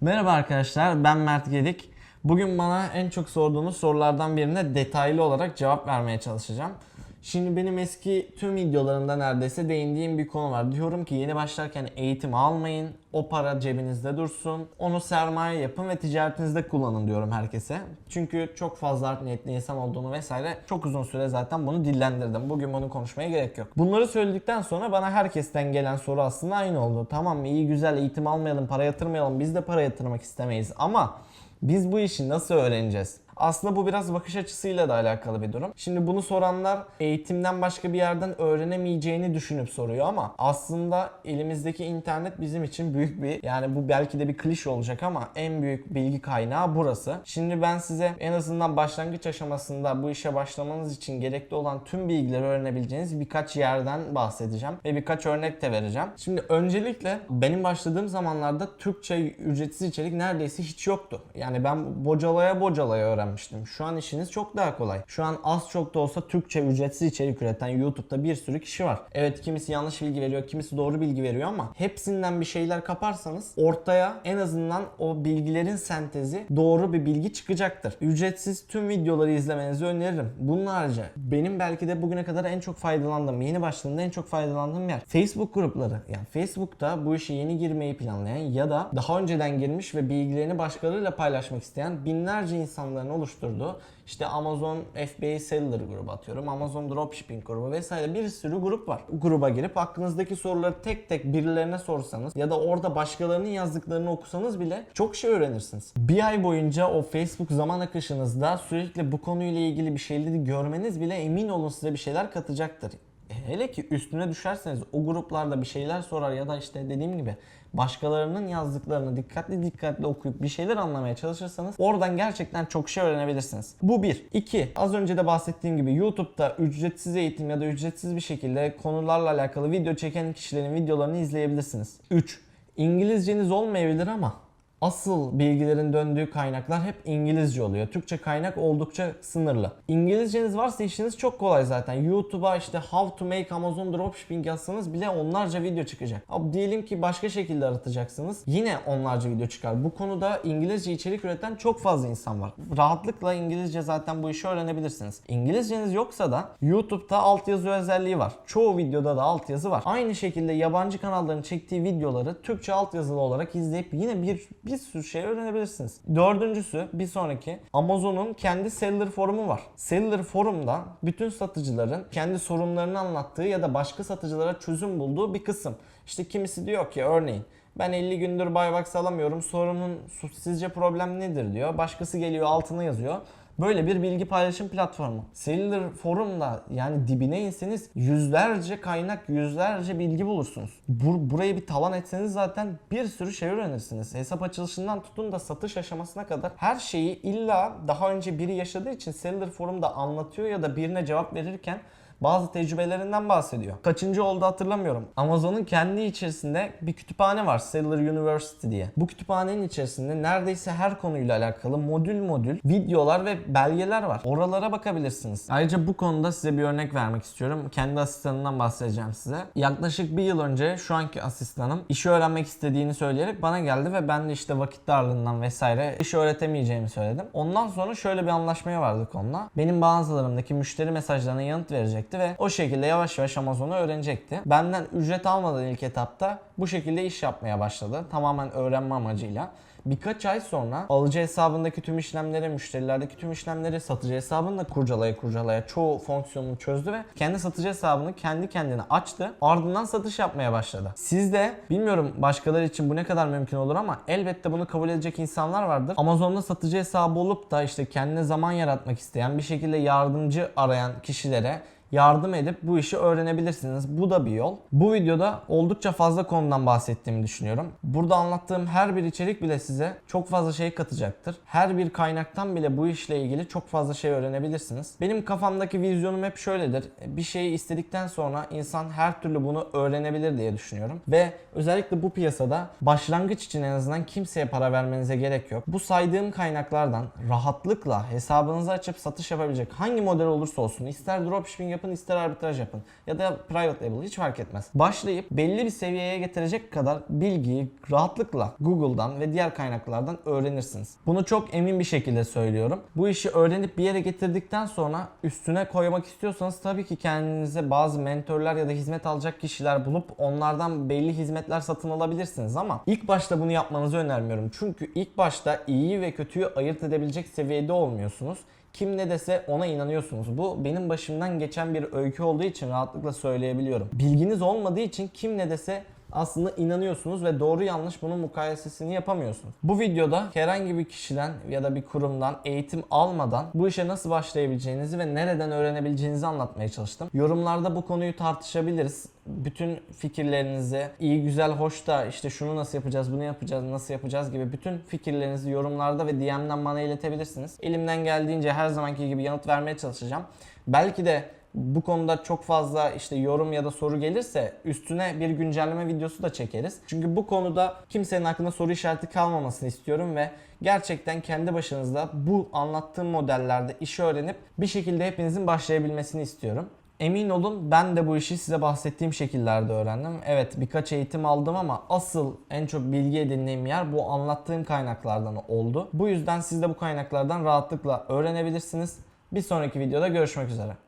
Merhaba arkadaşlar, ben Mert Gedik. Bugün bana en çok sorduğunuz sorulardan birine detaylı olarak cevap vermeye çalışacağım. Şimdi benim eski tüm videolarımda neredeyse değindiğim bir konu var. Diyorum ki yeni başlarken eğitim almayın, o para cebinizde dursun, onu sermaye yapın ve ticaretinizde kullanın diyorum herkese. Çünkü çok fazla art niyetli insan olduğunu vesaire çok uzun süre zaten bunu dillendirdim. Bugün bunu konuşmaya gerek yok. Bunları söyledikten sonra bana herkesten gelen soru aslında aynı oldu. Tamam iyi güzel eğitim almayalım, para yatırmayalım, biz de para yatırmak istemeyiz ama biz bu işi nasıl öğreneceğiz? Aslında bu biraz bakış açısıyla da alakalı bir durum. Şimdi bunu soranlar eğitimden başka bir yerden öğrenemeyeceğini düşünüp soruyor ama aslında elimizdeki internet bizim için büyük bir yani bu belki de bir klişe olacak ama en büyük bilgi kaynağı burası. Şimdi ben size en azından başlangıç aşamasında bu işe başlamanız için gerekli olan tüm bilgileri öğrenebileceğiniz birkaç yerden bahsedeceğim ve birkaç örnek de vereceğim. Şimdi öncelikle benim başladığım zamanlarda Türkçe ücretsiz içerik neredeyse hiç yoktu. Yani ben bocalaya bocalaya öğrenmiştim. Şu an işiniz çok daha kolay. Şu an az çok da olsa Türkçe ücretsiz içerik üreten YouTube'da bir sürü kişi var. Evet kimisi yanlış bilgi veriyor, kimisi doğru bilgi veriyor ama hepsinden bir şeyler kaparsanız ortaya en azından o bilgilerin sentezi doğru bir bilgi çıkacaktır. Ücretsiz tüm videoları izlemenizi öneririm. Bunun harici benim belki de bugüne kadar en çok faydalandığım, yeni başladığımda en çok faydalandığım yer Facebook grupları. Yani Facebook'ta bu işe yeni girmeyi planlayan ya da daha önceden girmiş ve bilgilerini başkalarıyla paylaşmak isteyen binlerce insanların oluşturduğu işte Amazon FBA Seller grubu atıyorum. Amazon Dropshipping grubu vesaire bir sürü grup var. Bu gruba girip aklınızdaki soruları tek tek birilerine sorsanız ya da orada başkalarının yazdıklarını okusanız bile çok şey öğrenirsiniz. Bir ay boyunca o Facebook zaman akışınızda sürekli bu konuyla ilgili bir şeyleri görmeniz bile emin olun size bir şeyler katacaktır. Hele ki üstüne düşerseniz o gruplarda bir şeyler sorar ya da işte dediğim gibi başkalarının yazdıklarını dikkatli dikkatli okuyup bir şeyler anlamaya çalışırsanız oradan gerçekten çok şey öğrenebilirsiniz. Bu bir. İki. Az önce de bahsettiğim gibi YouTube'da ücretsiz eğitim ya da ücretsiz bir şekilde konularla alakalı video çeken kişilerin videolarını izleyebilirsiniz. 3. İngilizceniz olmayabilir ama Asıl bilgilerin döndüğü kaynaklar hep İngilizce oluyor. Türkçe kaynak oldukça sınırlı. İngilizceniz varsa işiniz çok kolay zaten. YouTube'a işte how to make Amazon dropshipping yazsanız bile onlarca video çıkacak. Abi diyelim ki başka şekilde aratacaksınız. Yine onlarca video çıkar. Bu konuda İngilizce içerik üreten çok fazla insan var. Rahatlıkla İngilizce zaten bu işi öğrenebilirsiniz. İngilizceniz yoksa da YouTube'da altyazı özelliği var. Çoğu videoda da altyazı var. Aynı şekilde yabancı kanalların çektiği videoları Türkçe altyazılı olarak izleyip yine bir bir sürü şey öğrenebilirsiniz. Dördüncüsü bir sonraki Amazon'un kendi seller forumu var. Seller forumda bütün satıcıların kendi sorunlarını anlattığı ya da başka satıcılara çözüm bulduğu bir kısım. İşte kimisi diyor ki örneğin ben 50 gündür Buybox alamıyorum. Sorunun sizce problem nedir diyor. Başkası geliyor altına yazıyor. Böyle bir bilgi paylaşım platformu. Seller forumda yani dibine inseniz yüzlerce kaynak, yüzlerce bilgi bulursunuz. Bur burayı bir talan etseniz zaten bir sürü şey öğrenirsiniz. Hesap açılışından tutun da satış aşamasına kadar her şeyi illa daha önce biri yaşadığı için Seller forumda anlatıyor ya da birine cevap verirken bazı tecrübelerinden bahsediyor. Kaçıncı oldu hatırlamıyorum. Amazon'un kendi içerisinde bir kütüphane var Seller University diye. Bu kütüphanenin içerisinde neredeyse her konuyla alakalı modül modül videolar ve belgeler var. Oralara bakabilirsiniz. Ayrıca bu konuda size bir örnek vermek istiyorum. Kendi asistanından bahsedeceğim size. Yaklaşık bir yıl önce şu anki asistanım işi öğrenmek istediğini söyleyerek bana geldi ve ben de işte vakit darlığından vesaire işi öğretemeyeceğimi söyledim. Ondan sonra şöyle bir anlaşmaya vardık onunla. Benim bazılarımdaki müşteri mesajlarına yanıt verecek ve o şekilde yavaş yavaş Amazon'u öğrenecekti. Benden ücret almadan ilk etapta bu şekilde iş yapmaya başladı. Tamamen öğrenme amacıyla. Birkaç ay sonra alıcı hesabındaki tüm işlemleri, müşterilerdeki tüm işlemleri satıcı hesabını da kurcalaya kurcalaya çoğu fonksiyonunu çözdü ve kendi satıcı hesabını kendi kendine açtı. Ardından satış yapmaya başladı. Siz de bilmiyorum başkaları için bu ne kadar mümkün olur ama elbette bunu kabul edecek insanlar vardır. Amazon'da satıcı hesabı olup da işte kendine zaman yaratmak isteyen bir şekilde yardımcı arayan kişilere yardım edip bu işi öğrenebilirsiniz. Bu da bir yol. Bu videoda oldukça fazla konudan bahsettiğimi düşünüyorum. Burada anlattığım her bir içerik bile size çok fazla şey katacaktır. Her bir kaynaktan bile bu işle ilgili çok fazla şey öğrenebilirsiniz. Benim kafamdaki vizyonum hep şöyledir. Bir şeyi istedikten sonra insan her türlü bunu öğrenebilir diye düşünüyorum. Ve özellikle bu piyasada başlangıç için en azından kimseye para vermenize gerek yok. Bu saydığım kaynaklardan rahatlıkla hesabınızı açıp satış yapabilecek hangi model olursa olsun ister dropshipping yapın yapın, ister arbitraj yapın. Ya da private label hiç fark etmez. Başlayıp belli bir seviyeye getirecek kadar bilgiyi rahatlıkla Google'dan ve diğer kaynaklardan öğrenirsiniz. Bunu çok emin bir şekilde söylüyorum. Bu işi öğrenip bir yere getirdikten sonra üstüne koymak istiyorsanız tabii ki kendinize bazı mentörler ya da hizmet alacak kişiler bulup onlardan belli hizmetler satın alabilirsiniz ama ilk başta bunu yapmanızı önermiyorum. Çünkü ilk başta iyiyi ve kötüyü ayırt edebilecek seviyede olmuyorsunuz. Kim ne dese ona inanıyorsunuz. Bu benim başımdan geçen bir öykü olduğu için rahatlıkla söyleyebiliyorum. Bilginiz olmadığı için kim ne dese aslında inanıyorsunuz ve doğru yanlış bunun mukayesesini yapamıyorsunuz. Bu videoda herhangi bir kişiden ya da bir kurumdan eğitim almadan bu işe nasıl başlayabileceğinizi ve nereden öğrenebileceğinizi anlatmaya çalıştım. Yorumlarda bu konuyu tartışabiliriz. Bütün fikirlerinizi iyi güzel hoş da işte şunu nasıl yapacağız bunu yapacağız nasıl yapacağız gibi bütün fikirlerinizi yorumlarda ve DM'den bana iletebilirsiniz. Elimden geldiğince her zamanki gibi yanıt vermeye çalışacağım. Belki de bu konuda çok fazla işte yorum ya da soru gelirse üstüne bir güncelleme videosu da çekeriz. Çünkü bu konuda kimsenin aklına soru işareti kalmamasını istiyorum ve gerçekten kendi başınızda bu anlattığım modellerde işi öğrenip bir şekilde hepinizin başlayabilmesini istiyorum. Emin olun ben de bu işi size bahsettiğim şekillerde öğrendim. Evet birkaç eğitim aldım ama asıl en çok bilgi edindiğim yer bu anlattığım kaynaklardan oldu. Bu yüzden siz de bu kaynaklardan rahatlıkla öğrenebilirsiniz. Bir sonraki videoda görüşmek üzere.